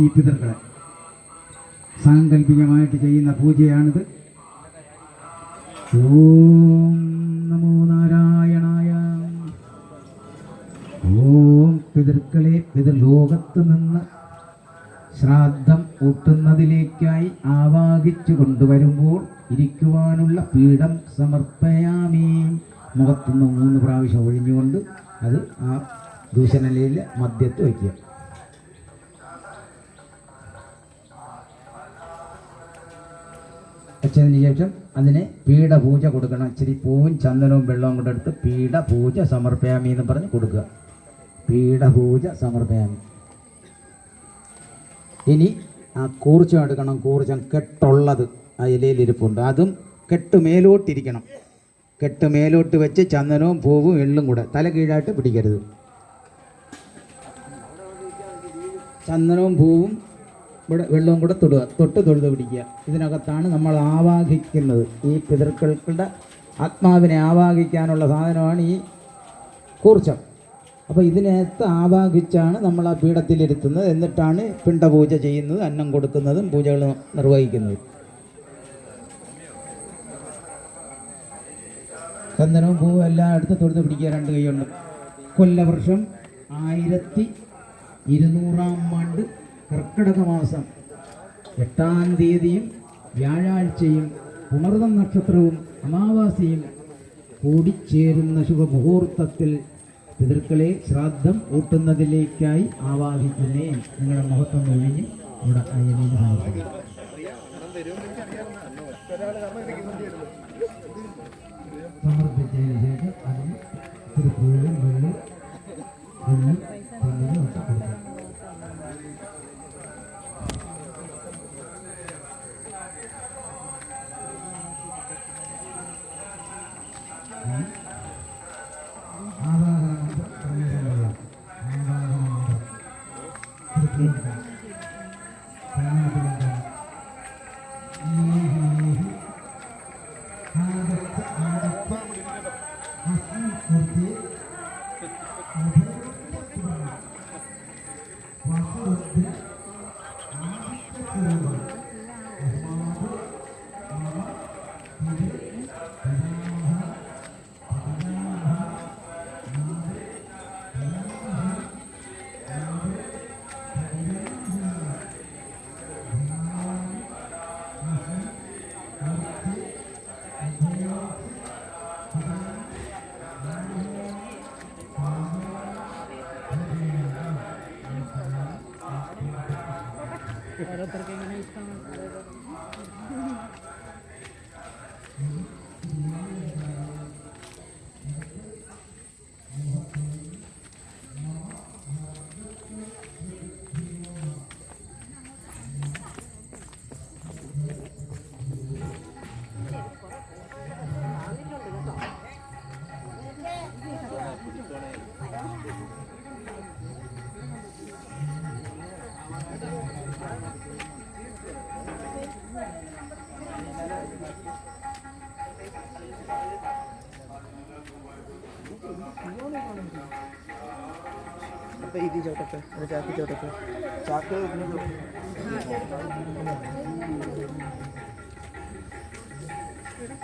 ഈ പിതൃക്കളെ. സാങ്കല്പികമായിട്ട് ചെയ്യുന്ന പൂജയാണിത്. ഓം നമോ നാരായണായ. ഓം പിതൃക്കളെ പിതൃലോകത്ത് നിന്ന് ശ്രാദ്ധം ഊട്ടുന്നതിലേക്കായി ആവാഹിച്ചു കൊണ്ടുവരുമ്പോൾ ഇരിക്കുവാനുള്ള പീഠം സമർപ്പയാമീ. മുഖത്തുനിന്ന് മൂന്ന് പ്രാവശ്യം ഒഴിഞ്ഞുകൊണ്ട് അത് ആ ദൂഷണലയിൽ മദ്യത്ത് വയ്ക്കുക. വെച്ചതിന് ശേഷം അതിന് പീഠപൂജ കൊടുക്കണം. ഇച്ചിരി പൂവും ചന്ദനവും വെള്ളവും കൂടെ എടുത്ത് പീഠപൂജ സമർപ്പയാമി എന്ന് പറഞ്ഞ് കൊടുക്കുക. പീഠപൂജ സമർപ്പയാമി. ഇനി ആ കൂർച്ചം എടുക്കണം. കൂർച്ചം കെട്ടുള്ളത് ആ ഇലയിലിരിപ്പുണ്ട് അതും കെട്ട് മേലോട്ടിരിക്കണം കെട്ട് മേലോട്ട് വെച്ച് ചന്ദനവും പൂവും എള്ളും കൂടെ തല കീഴായിട്ട് പിടിക്കരുത്. ചന്ദനവും പൂവും ഇവിടെ വെള്ളവും കൂടെ തൊടുക തൊട്ട് തൊഴുത് പിടിക്കുക. ഇതിനകത്താണ് നമ്മൾ ആവാഹിക്കുന്നത്. ഈ പിതൃക്കൾക്കുടെ ആത്മാവിനെ ആവാഹിക്കാനുള്ള സാധനമാണ് ഈ കൂർച്ചം. അപ്പോൾ ഇതിനകത്ത് ആവാഹിച്ചാണ് നമ്മൾ ആ പീഠത്തിലിരുത്തുന്നത് എന്നിട്ടാണ് പിണ്ടപൂജ ചെയ്യുന്നത് അന്നം കൊടുക്കുന്നതും പൂജകൾ നിർവഹിക്കുന്നത്. ചന്ദനവും പൂവും എല്ലാം എടുത്ത് പിടിക്കുക രണ്ട് കൈകൊണ്ട് കൊല്ലവർഷം ആയിരത്തി ഇരുന്നൂറാം ആണ്ട് കർക്കിടക മാസം എട്ടാം തീയതിയും വ്യാഴാഴ്ചയും പുണർതം നക്ഷത്രവും അമാവാസിയും കൂടിച്ചേരുന്ന ശുഭമുഹൂർത്തത്തിൽ പിതൃക്കളെ ശ്രാദ്ധം ഊട്ടുന്നതിലേക്കായി ആവാഹിക്കുന്നേ. നിങ്ങളുടെ മുഖത്തം ഒഴിഞ്ഞ് ഇവിടെ അയ്യനെ സമർപ്പിച്ചതിന് ശേഷം ఒకరికి ఏమైనా ఇస్తాం Thank you. ഇപ്പൊ ഇത് ചോട്ടൊക്കെ ഒരു ചാക്ക് ചോട്ടൊക്കെ ചാക്ക് ഇതിന് ചോ- ഇവിടെ